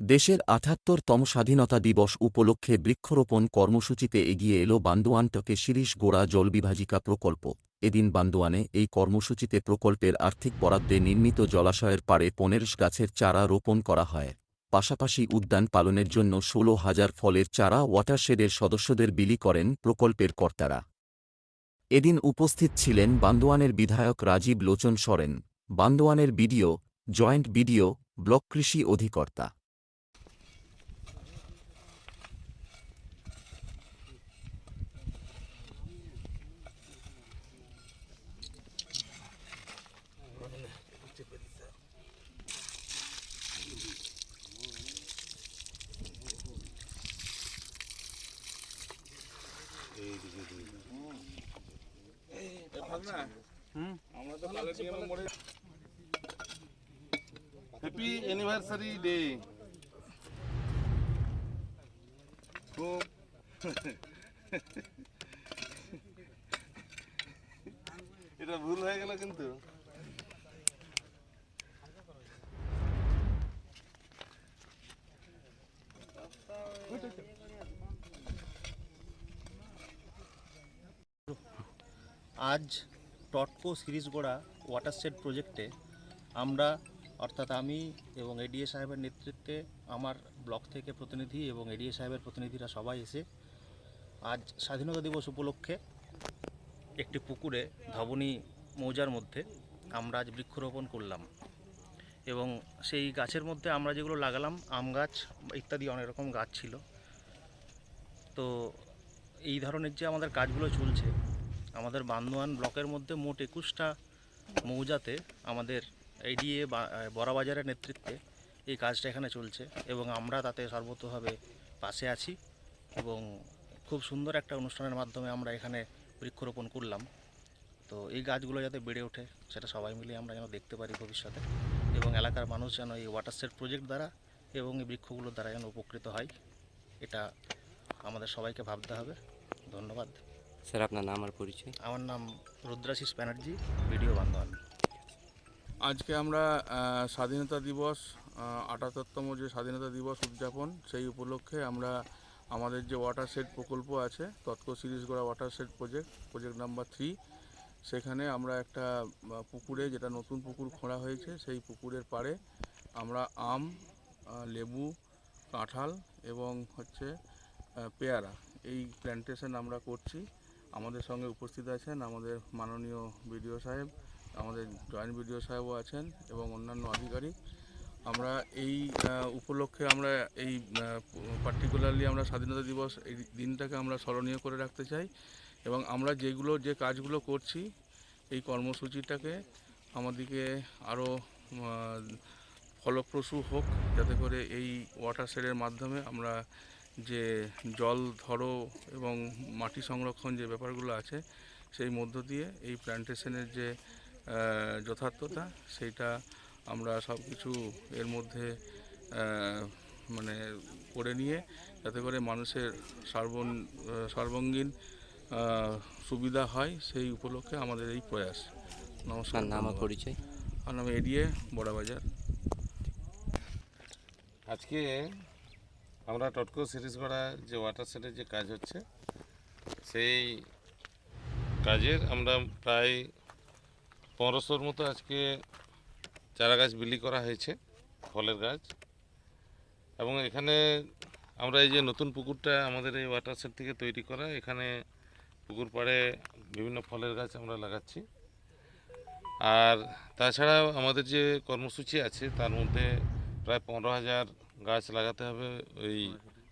দেশের স্বাধীনতা দিবস উপলক্ষে বৃক্ষরোপণ কর্মসূচিতে এগিয়ে এল বান্দোয়ানটকে শিরিষ গোড়া জলবিভাজিকা প্রকল্প। এদিন বান্দোয়ানে এই কর্মসূচিতে প্রকল্পের আর্থিক বরাদ্দে নির্মিত জলাশয়ের পাড়ে পনেরশ গাছের চারা রোপণ করা হয়। পাশাপাশি উদ্যান পালনের জন্য ষোলো হাজার ফলের চারা ওয়াটারশেডের সদস্যদের বিলি করেন প্রকল্পের কর্তারা। এদিন উপস্থিত ছিলেন বান্দোয়ানের বিধায়ক রাজীব লোচন সরেন। বান্দোয়ানের বিডিও, জয়েন্ট বিডিও, ব্লক কৃষি অধিকর্তা। হ্যাপি অ্যানিভার্সারি ডে এটা ভুল হয়ে গেল কিন্তু। আজ টটকো সিরিজগোড়া ওয়াটারশেড প্রজেক্টে আমরা, অর্থাৎ আমি এবং এডিএ সাহেবের নেতৃত্বে আমার ব্লক থেকে প্রতিনিধি এবং এডিএ সাহেবের প্রতিনিধিরা সবাই এসে আজ স্বাধীনতা দিবস উপলক্ষে একটি পুকুরে ধবনী মৌজার মধ্যে আমরা আজ বৃক্ষরোপণ করলাম এবং সেই গাছের মধ্যে আমরা যেগুলো লাগালাম, আম গাছ ইত্যাদি অনেক রকম গাছ ছিল। তো এই ধরনের যে আমাদের কাজগুলো চলছে আমাদের বান্দোয়ান ব্লকের মধ্যে মোট একুশটা মৌজাতে আমাদের এডিএ বড়াবাজারের নেতৃত্বে এই কাজটা এখানে চলছে এবং আমরা তাতে সর্বতভাবে পাশে আছি এবং খুব সুন্দর একটা অনুষ্ঠানের মাধ্যমে আমরা এখানে বৃক্ষরোপণ করলাম। তো এই গাছগুলো যাতে বেড়ে ওঠে, সেটা সবাই মিলে আমরা যেন দেখতে পারি ভবিষ্যতে এবং এলাকার মানুষ যেন এই ওয়াটারশেড প্রজেক্ট দ্বারা এবং এই বৃক্ষগুলোর দ্বারা যেন উপকৃত হয়, এটা আমাদের সবাইকে ভাবতে হবে। ধন্যবাদ। স্যার আপনার নাম আর পরিচয়? আমার নাম রুদ্রাশিস ব্যানার্জি ভিডিও বান্ধবান আজকে আমরা স্বাধীনতা দিবস আটাত্তরতম যে স্বাধীনতা দিবস উদযাপন সেই উপলক্ষে আমরা আমাদের যে ওয়াটারশেড প্রকল্প আছে তৎক Sirijgara watershed project project number three সেখানে আমরা একটা পুকুরে যেটা নতুন পুকুর খোঁড়া হয়েছে সেই পুকুরের পাড়ে আমরা আম লেবু কাঁঠাল এবং হচ্ছে পেয়ারা এই প্ল্যান্টেশন আমরা করছি। আমাদের সঙ্গে উপস্থিত আছেন আমাদের মাননীয় বিডিও সাহেব, আমাদের জয়েন্ট বিডিও সাহেবও আছেন এবং অন্যান্য আধিকারিক। আমরা এই উপলক্ষে আমরা এই পার্টিকুলারলি আমরা স্বাধীনতা দিবস এই দিনটাকে আমরা স্মরণীয় করে রাখতে চাই এবং আমরা যেগুলো, যে কাজগুলো করছি এই কর্মসূচিটাকে আমাদেরকে আরও ফলপ্রসূ হোক, যাতে করে এই ওয়াটার শেডের মাধ্যমে আমরা যে জল ধরো এবং মাটি সংরক্ষণ যে ব্যাপারগুলো আছে সেই মধ্য দিয়ে এই প্ল্যান্টেশনের যে যথার্থতা সেইটা আমরা সব কিছু এর মধ্যে মানে করে নিয়ে যাতে করে মানুষের সর্বন সর্বাঙ্গীন সুবিধা হয় সেই উপলক্ষে আমাদের এই প্রয়াস। নমস্কার নাম পরিচয়? আমার নাম এডিএ বড়াবাজার। আজকে আমরা টটকো সিরিজ করা যে ওয়াটার সেটের যে কাজ হচ্ছে, সেই কাজের আমরা প্রায় পনেরোশোর মতো আজকে চারা গাছ বিলি করা হয়েছে, ফলের গাছ। এবং এখানে আমরা এই যে নতুন পুকুরটা আমাদের এই ওয়াটার সেট থেকে তৈরি করা, এখানে পুকুর পাড়ে বিভিন্ন ফলের গাছ আমরা লাগাচ্ছি। আর তাছাড়াও আমাদের যে কর্মসূচি আছে, তার মধ্যে প্রায় পনেরো হাজার গাছ লাগাতে হবে ওই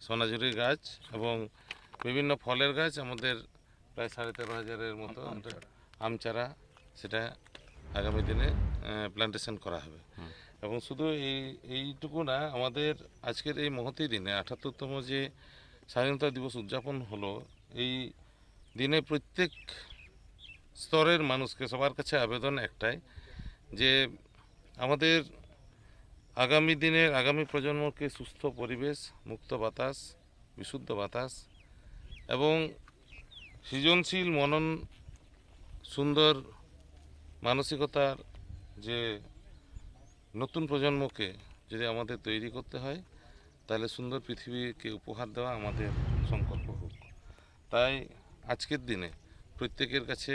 সোনাঝুরির গাছ এবং বিভিন্ন ফলের গাছ আমাদের প্রায় সাড়ে তেরো হাজারের মতো আম চারা। সেটা আগামী দিনে প্ল্যান্টেশন করা হবে। এবং শুধু এই এইটুকু না আমাদের আজকের এই মহতি দিনে আঠাত্তরতম যে স্বাধীনতা দিবস উদযাপন হলো এই দিনে প্রত্যেক স্তরের মানুষকে সবার কাছে আবেদন একটাই যে আমাদের আগামী দিনের, আগামী প্রজন্মকে সুস্থ পরিবেশ, মুক্ত বাতাস, বিশুদ্ধ বাতাস এবং সৃজনশীল, মনন, সুন্দর মানসিকতার যে নতুন প্রজন্মকে যদি আমাদের তৈরি করতে হয়, তাহলে সুন্দর পৃথিবীকে উপহার দেওয়া আমাদের সংকল্প হোক। তাই আজকের দিনে প্রত্যেকের কাছে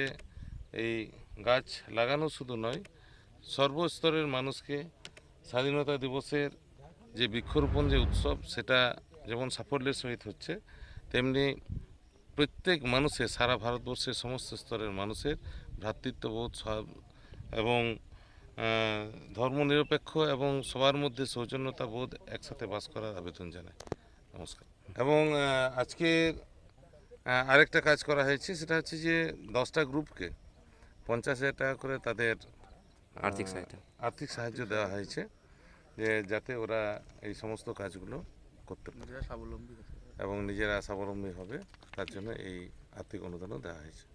এই গাছ লাগানো শুধু নয়, সর্বস্তরের মানুষকে স্বাধীনতা দিবসের যে বৃক্ষরোপণ যে উৎসব, সেটা যেমন সাফল্যের সহিত হচ্ছে, তেমনি প্রত্যেক মানুষের, সারা ভারতবর্ষের সমস্ত স্তরের মানুষের ভ্রাতৃত্ববোধ সব এবং ধর্মনিরপেক্ষ এবং সবার মধ্যে সৌজন্যতা বোধ একসাথে বাস করার আবেদন জানাই নমস্কার। এবং আজকে আরেকটা কাজ করা হয়েছে, সেটা হচ্ছে যে দশটা গ্রুপকে পঞ্চাশ হাজার টাকা করে তাদের আর্থিক সহায়তা আর্থিক সাহায্য দেওয়া হয়েছে যে যাতে ওরা এই সমস্ত কাজগুলো করতে পারে। স্বাবলম্বী পারে। এবং নিজেরা স্বাবলম্বী হবে তার জন্য এই আর্থিক অনুদানও দেওয়া হয়েছে।